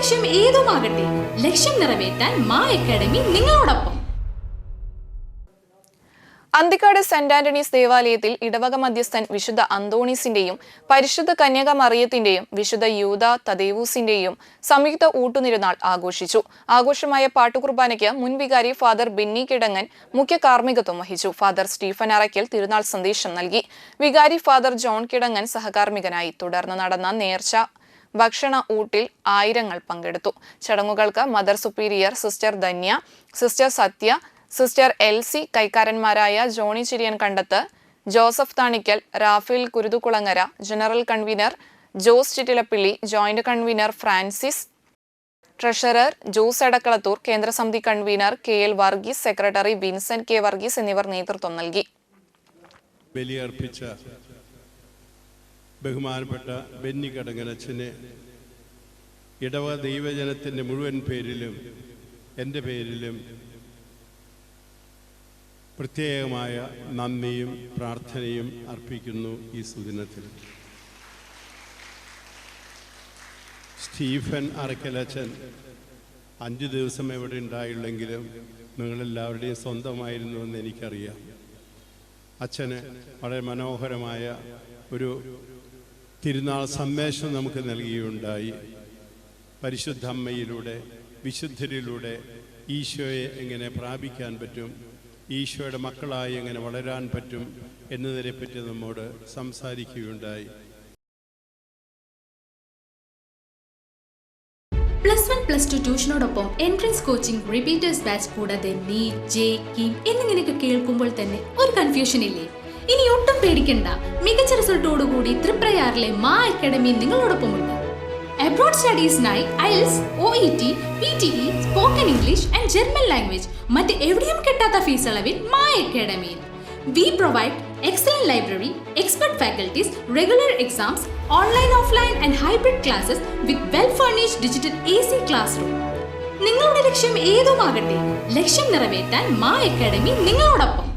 ലക്ഷ്യം ഏതുമാകട്ടെ ലക്ഷ്യം നിറവേറ്റാൻ മാ അക്കാഡമി നിങ്ങളോടൊപ്പം. അന്തിക്കാട് സെന്റ് ആന്റണീസ് ദേവാലയത്തിൽ ഇടവക മധ്യസ്ഥൻ വിശുദ്ധ അന്തോണീസിന്റെയും പരിശുദ്ധ കന്യക മറിയത്തിന്റെയും വിശുദ്ധ യൂത തദേവൂസിന്റെയും സംയുക്ത ഊട്ടുനിരുന്നാൾ ആഘോഷിച്ചു. ആഘോഷമായ പാട്ടുകുർബാനയ്ക്ക് മുൻവികാരി ഫാദർ ബിന്നി കിടങ്ങൻ മുഖ്യ കാർമ്മികത്വം വഹിച്ചു. ഫാദർ സ്റ്റീഫൻ അറയ്ക്കൽ തിരുനാൾ സന്ദേശം നൽകി. വികാരി ഫാദർ ജോൺ കിടങ്ങൻ സഹകാർമ്മികനായി തുടർന്ന് നടന്ന നേർച്ച ഭക്ഷണ ഊട്ടിൽ ആയിരങ്ങൾ പങ്കെടുത്തു. ചടങ്ങുകൾക്ക് mother superior sister Dhanya sister Satya sister L C കൈക്കാരന്മാരായ Johnny Chiriyan Kandath Joseph Thanikkal Raphael Kuruthukulangara general convener Jose Chittilappilly joint convener Francis treasurer Jose Edakkalathur കേന്ദ്രസമിതി convener K L Varghese secretary Vincent K Varghese എന്നിവർ നേതൃത്വം നൽകി. ബഹുമാനപ്പെട്ട ബെന്നി കടങ്ങനച്ചന് ഇടവ ദൈവജനത്തിന്റെ മുഴുവൻ പേരിലും എന്റെ പേരിലും പ്രത്യേകമായ നന്ദിയും പ്രാർത്ഥനയും അർപ്പിക്കുന്നു ഈ സുദിനത്തിൽ. സ്റ്റീഫൻ അറക്കലച്ചൻ അഞ്ച് ദിവസം എവിടെ ഉണ്ടായുള്ളെങ്കിലും നിങ്ങളെല്ലാവരുടെയും സ്വന്തമായിരുന്നു എന്ന് എനിക്കറിയാം. അച്ഛന് വളരെ മനോഹരമായ ഒരു തിരുനാൾ സന്ദേശം നമുക്ക് നൽകിയുണ്ടായി. പരിശുദ്ധ അമ്മയിലൂടെ വിശുദ്ധരിലൂടെ ഈശോയെ എങ്ങനെ പ്രാപിക്കാൻ പറ്റും ഈശോയുടെ മക്കളായി എങ്ങനെ വളരാൻ പറ്റും എന്നതിനെപ്പറ്റി നമ്മോട് സംസാരിക്കുകയുണ്ടായി. പ്ലസ് വൺ പ്ലസ് ടു ട്യൂഷനോടൊപ്പം എൻട്രൻസ് കോച്ചിംഗ് റിപ്പീറ്റേഴ്സ് ബാച്ച് കൂടാതെ നീറ്റ് ജെ കിം എന്നിങ്ങനെയൊക്കെ കേൾക്കുമ്പോൾ തന്നെ ഒരു കൺഫ്യൂഷൻ ഇല്ലേ ഇനി ഒട്ടും പേടിക്കണ്ട. മികച്ച റിസൾട്ടോടുകൂടി തൃപ്രയാറിലെ മാ അക്കാഡമി നിങ്ങളോടൊപ്പമുണ്ട് abroad സ്റ്റഡീസിനായി IELTS O E T P T E spoken English and German language മറ്റ് എവിടെയും കിട്ടാത്ത ഫീസ് അളവിൽ Maa അക്കാഡമിയിൽ. We provide excellent library, expert faculties, regular exams, online, offline and hybrid classes with well-furnished digital AC classroom. നിങ്ങളുടെ ലക്ഷ്യം ഏതുമാകട്ടെ? ലക്ഷ്യം നിറവേറ്റാൻ മാ അക്കാഡമി നിങ്ങളോടൊപ്പം.